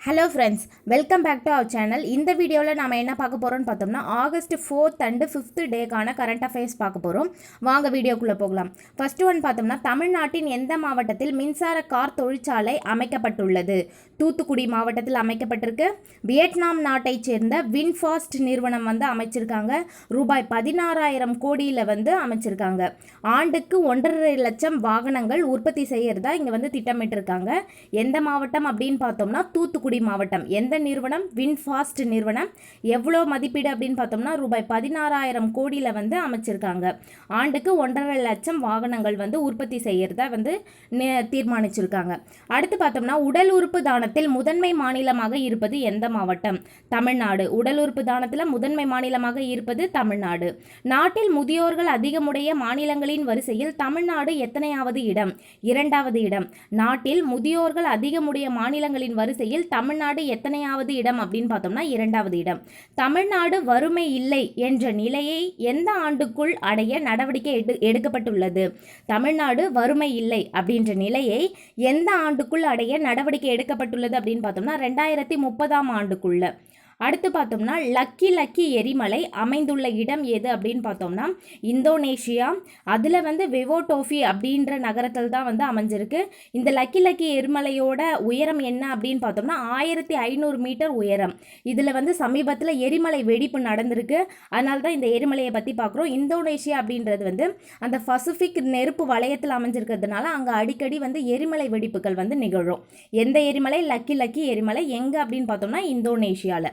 Hello friends welcome back to our channel இந்த வீடியோவில் நாம் என்ன பார்க்க போகிறோம்னு பார்த்தோம்னா ஆகஸ்ட் ஃபோர்த் அண்டு ஃபிஃப்த் டேக்கான கரண்ட் அஃபேர்ஸ் பார்க்க போகிறோம் வாங்க வீடியோக்குள்ளே போகலாம். ஃபர்ஸ்ட் ஒன் பார்த்தோம்னா தமிழ்நாட்டின் எந்த மாவட்டத்தில் மின்சார கார் தொழிற்சாலை அமைக்கப்பட்டுள்ளது? தூத்துக்குடி மாவட்டத்தில் அமைக்கப்பட்டிருக்கு. வியட்நாம் நாட்டைச் சேர்ந்த வின்ஃபாஸ்ட் நிறுவனம் வந்து அமைச்சிருக்காங்க. ரூபாய் பதினாறாயிரம் கோடியில் வந்து அமைச்சிருக்காங்க. ஆண்டுக்கு ஒன்றரை லட்சம் வாகனங்கள் உற்பத்தி செய்கிறதா இங்கே வந்து திட்டமிட்டிருக்காங்க. எந்த மாவட்டம் அப்படின்னு பார்த்தோம்னா தூத்துக்குடி மாவட்டம். எந்த நிறுவனம்? வின்ஃபாஸ்ட் நிறுவனம். எவ்வளோ மதிப்பீடு அப்படின்னு பார்த்தோம்னா ரூபாய் பதினாறாயிரம் கோடியில் வந்து அமைச்சிருக்காங்க. ஆண்டுக்கு ஒன்றரை லட்சம் வாகனங்கள் வந்து உற்பத்தி செய்கிறத வந்து தீர்மானிச்சிருக்காங்க. அடுத்து பார்த்தோம்னா உடல் உறுப்பு தானத்தில் முதன்மை மாநிலமாக இருப்பது எந்த மாவட்டம்? தமிழ்நாடு. உடல் உறுப்பு தானத்தில் முதன்மை மாநிலமாக இருப்பது தமிழ்நாடு. நாட்டில் முதியோர்கள் அதிகமுடைய மாநிலங்களின் வரிசையில் தமிழ்நாடு எத்தனையாவது இடம்? இரண்டாவது இடம். நாட்டில் முதியோர்கள் அதிகமுடைய மாநிலங்களின் வரிசையில் தமிழ்நாடு எத்தனையாவது இடம் அப்படின்னு பார்த்தோம்னா இரண்டாவது இடம். தமிழ்நாடு வறுமை இல்லை என்ற நிலையை எந்த ஆண்டுக்குள் அடைய நடவடிக்கை எடு எடுக்கப்பட்டுள்ளது? தமிழ்நாடு வறுமை இல்லை அப்படின்ற நிலையை எந்த ஆண்டுக்குள் அடைய நடவடிக்கை எடுக்கப்பட்டுள்ளது அப்படின்னு பார்த்தோம்னா ரெண்டாயிரத்தி முப்பதாம் ஆண்டுக்குள்ள. அடுத்து பார்த்தோம்னா லக்கி லக்கி எரிமலை அமைந்துள்ள இடம் எது? அப்படின்னு பார்த்தோம்னா இந்தோனேஷியா. அதில் வந்து விவோடோஃபி அப்படின்ற நகரத்தில் தான் வந்து அமைஞ்சிருக்கு. இந்த லக்கி லக்கி எரிமலையோட உயரம் என்ன? அப்படின்னு பார்த்தோம்னா ஆயிரத்தி ஐநூறு மீட்டர் உயரம். இதில் வந்து சமீபத்தில் எரிமலை வெடிப்பு நடந்திருக்கு. அதனால தான் இந்த எரிமலையை பற்றி பார்க்குறோம். இந்தோனேஷியா அப்படின்றது வந்து அந்த பசிபிக் நெருப்பு வளையத்தில் அமைஞ்சிருக்கிறதுனால அங்கே அடிக்கடி வந்து எரிமலை வெடிப்புகள் வந்து நிகழும். எந்த எரிமலை? லக்கி லக்கி எரிமலை. எங்கே அப்படின்னு பார்த்தோம்னா இந்தோனேஷியாவில்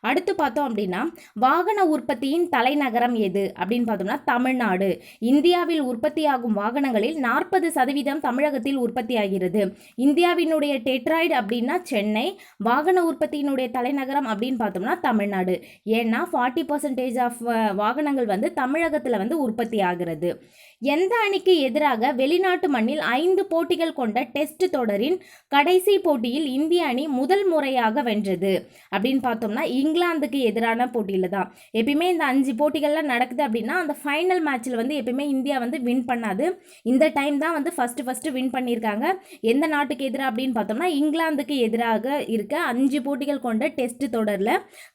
அடுத்து பார்த்தோம் அப்படின்னா வாகன உற்பத்தியின் தலைநகரம் எது? அப்படின்னு பார்த்தோம்னா தமிழ்நாடு. இந்தியாவில் உற்பத்தியாகும் வாகனங்களில் நாற்பது சதவீதம் தமிழகத்தில் உற்பத்தியாகிறது. இந்தியாவினுடைய டெட்ராய்டு அப்படின்னா சென்னை. வாகன உற்பத்தியினுடைய தலைநகரம் அப்படின்னு பார்த்தோம்னா தமிழ்நாடு. ஏன்னா ஃபார்ட்டி பர்சன்டேஜ் ஆஃப் வாகனங்கள் வந்து தமிழகத்தில் வந்து உற்பத்தி ஆகிறது. எந்த அணிக்கு எதிராக வெளிநாட்டு மண்ணில் ஐந்து போட்டிகள் கொண்ட டெஸ்ட் தொடரின் கடைசி போட்டியில் இந்திய அணி முதல் முறையாக வென்றது. அப்படின்னு பார்த்தோம்னா இங்கிலாந்துக்கு எதிரான போட்டியில் தான். எப்பயுமே இந்த அஞ்சு போட்டிகள்லாம் நடக்குது அப்படின்னா அந்த ஃபைனல் மேட்ச்சில் வந்து எப்பயுமே இந்தியா வந்து வின் பண்ணாது. இந்த டைம் தான் வந்து ஃபஸ்ட்டு ஃபஸ்ட்டு வின் பண்ணியிருக்காங்க. எந்த நாட்டுக்கு எதிராக அப்படின்னு பார்த்தோம்னா இங்கிலாந்துக்கு எதிராக இருக்க அஞ்சு போட்டிகள் கொண்ட டெஸ்ட் தொடரில்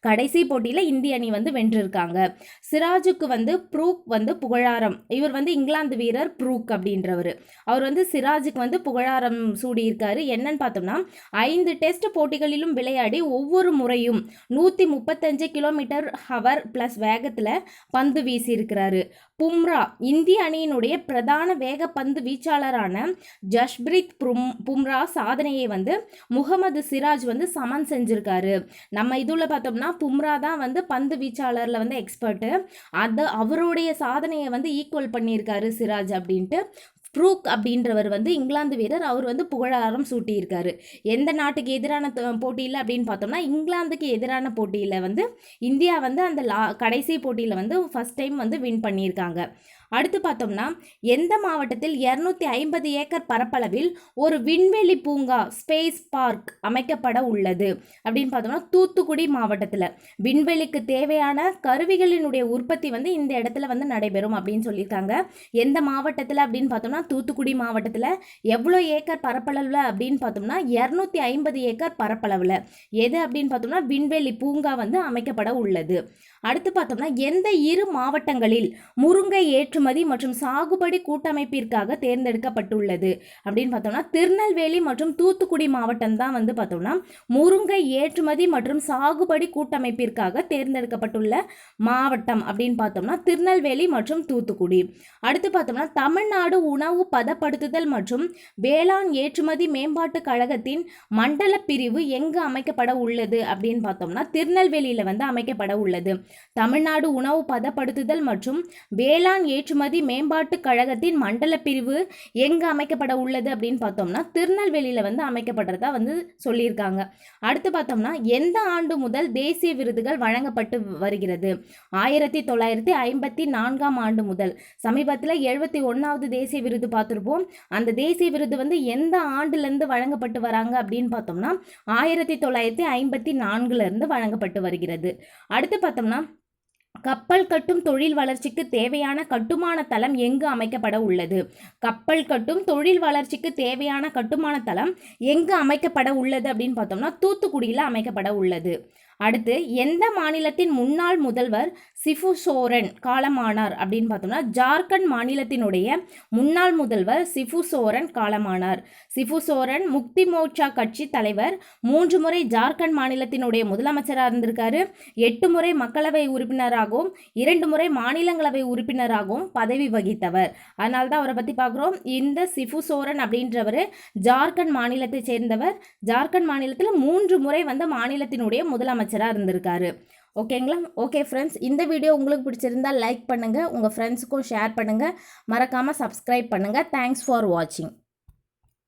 கடைசி போட்டியில் இந்திய அணி வந்து வென்றிருக்காங்க. சிராஜுக்கு வந்து ப்ரூக் வந்து புகழாரம். இவர் வந்து இங்கிலாந்து வீரர் ப்ரூக் அப்படின்றவர். அவர் வந்து சிராஜுக்கு வந்து புகழாரம் சூடியிருக்காரு. என்னன்னு பார்த்தோம்னா ஐந்து டெஸ்ட் போட்டிகளிலும் விளையாடி ஒவ்வொரு முறையும் நூற்றி முப்பத்தஞ்சு கிலோமீட்டர் ஹவர் ப்ளஸ் வேகத்தில் பந்து வீசியிருக்கிறாரு. பும்ரா இந்திய அணியினுடைய பிரதான வேக பந்து வீச்சாளரான ஜஷ்பிரித் பும் பும்ரா சாதனையை வந்து முகமது சிராஜ் வந்து சமன் செஞ்சுருக்காரு. நம்ம இதில் பார்த்தோம்னா பும்ரா தான் வந்து பந்து வீச்சாளரில் வந்து எக்ஸ்பர்ட்டு அது அவருடைய சாதனையை வந்து ஈக்குவல் பண்ணியிருக்காரு சிராஜ் அப்படின்ட்டு ப்ரூக் அப்படின்றவர் வந்து இங்கிலாந்து வீரர். அவர் வந்து புகழாரம் சூட்டியிருக்காரு. எந்த நாட்டுக்கு எதிரான போட்டியில் அப்படின்னு பார்த்தோம்னா இங்கிலாந்துக்கு எதிரான போட்டியில் வந்து இந்தியா வந்து அந்த லா கடைசி போட்டியில் வந்து ஃபஸ்ட் டைம் வந்து வின் பண்ணியிருக்காங்க. அடுத்து பார்த்தோம்னா எந்த மாவட்டத்தில் இரநூத்தி ஐம்பது ஏக்கர் பரப்பளவில் ஒரு விண்வெளி பூங்கா ஸ்பேஸ் பார்க் அமைக்கப்பட உள்ளது? அப்படின்னு பார்த்தோம்னா தூத்துக்குடி மாவட்டத்தில். விண்வெளிக்கு தேவையான கருவிகளினுடைய உற்பத்தி வந்து இந்த இடத்துல வந்து நடைபெறும் அப்படின்னு சொல்லியிருக்காங்க. எந்த மாவட்டத்தில் அப்படின்னு பார்த்தோம்னா தூத்துக்குடி மாவட்டத்தில் எவ்வளோ ஏக்கர் பரப்பளவில் அப்படின்னு பார்த்தோம்னா இரநூத்தி ஐம்பது ஏக்கர் பரப்பளவில். எது அப்படின்னு பார்த்தோம்னா விண்வெளி பூங்கா வந்து அமைக்கப்பட உள்ளது. அடுத்து பார்த்தோம்னா எந்த இரு மாவட்டங்களில் முருங்கை ஏற்று ஏற்றுமதி மற்றும் சாகுபடி கூட்டமைப்பிற்காக தேர்ந்தெடுக்கப்பட்டுள்ளது. அப்படின்னு பார்த்தோம்னா திருநெல்வேலி மற்றும் தூத்துக்குடி மாவட்டம் தான் வந்து பார்த்தோம்னா முருங்கை ஏற்றுமதி மற்றும் சாகுபடி கூட்டமைப்பிற்காக தேர்ந்தெடுக்கப்பட்டுள்ள மாவட்டம் அப்படின்னு பார்த்தோம்னா திருநெல்வேலி மற்றும் தூத்துக்குடி. அடுத்து பார்த்தோம்னா தமிழ்நாடு உணவு பதப்படுத்துதல் மற்றும் வேளாண் ஏற்றுமதி மேம்பாட்டு கழகத்தின் மண்டல பிரிவு எங்கு அமைக்கப்பட உள்ளது அப்படின்னு பார்த்தோம்னா திருநெல்வேலியில் வந்து அமைக்கப்பட உள்ளது. தமிழ்நாடு உணவு பதப்படுத்துதல் மற்றும் வேளாண் ஏற்று ஏற்றுமதி மேம்பாட்டு கழகத்தின் மண்டல பிரிவு எங்கு அமைக்கப்பட உள்ளது அப்படின்னு பார்த்தோம்னா திருநெல்வேலியில் வந்து அமைக்கப்படுறதா வந்து சொல்லியிருக்காங்க. அடுத்து பார்த்தோம்னா எந்த ஆண்டு முதல் தேசிய விருதுகள் வழங்கப்பட்டு வருகிறது? ஆயிரத்தி தொள்ளாயிரத்தி ஐம்பத்தி நான்காம் ஆண்டு முதல். சமீபத்தில் எழுபத்தி ஒன்றாவது தேசிய விருது பார்த்துருப்போம். அந்த தேசிய விருது வந்து எந்த ஆண்டுலேருந்து வழங்கப்பட்டு வராங்க அப்படின்னு பார்த்தோம்னா ஆயிரத்தி தொள்ளாயிரத்தி ஐம்பத்தி நான்குலேருந்து வழங்கப்பட்டு வருகிறது. அடுத்து பார்த்தோம்னா கப்பல் கட்டும் தொழில் வளர்ச்சிக்கு தேவையான கட்டுமான தளம் எங்கு அமைக்கப்பட உள்ளது? கப்பல் கட்டும் தொழில் வளர்ச்சிக்கு தேவையான கட்டுமான தளம் எங்கு அமைக்கப்பட உள்ளது அப்படின்னு பார்த்தோம்னா தூத்துக்குடியில் அமைக்கப்பட உள்ளது. அடுத்து எந்த மாநிலத்தின் முன்னாள் முதல்வர் சிபு சோரன் காலமானார் அப்படின்னு பார்த்தோம்னா ஜார்க்கண்ட் மாநிலத்தினுடைய முன்னாள் முதல்வர் சிபு சோரன் காலமானார். சிபு சோரன் முக்தி மோர்ச்சா கட்சி தலைவர் மூன்று முறை ஜார்க்கண்ட் மாநிலத்தினுடைய முதலமைச்சராக இருந்திருக்காரு. எட்டு முறை மக்களவை உறுப்பினராகவும் இரண்டு முறை மாநிலங்களவை உறுப்பினராகவும் பதவி வகித்தவர். அதனால தான் அவரை பற்றி பார்க்குறோம் இந்த சிபு சோரன் அப்படின்றவர் ஜார்க்கண்ட் மாநிலத்தை சேர்ந்தவர். ஜார்க்கண்ட் மாநிலத்தில் மூன்று முறை வந்து மாநிலத்தினுடைய முதலமைச்சர் அமைச்சராக இருந்திருக்காரு. ஓகேங்களா ஓகே ஃப்ரெண்ட்ஸ் இந்த வீடியோ உங்களுக்கு பிடிச்சிருந்தா லைக் பண்ணுங்கள் உங்கள் ஃப்ரெண்ட்ஸுக்கும் ஷேர் பண்ணுங்கள் மறக்காமல் சப்ஸ்கிரைப் பண்ணுங்கள் தேங்க்ஸ் ஃபார் வாட்சிங்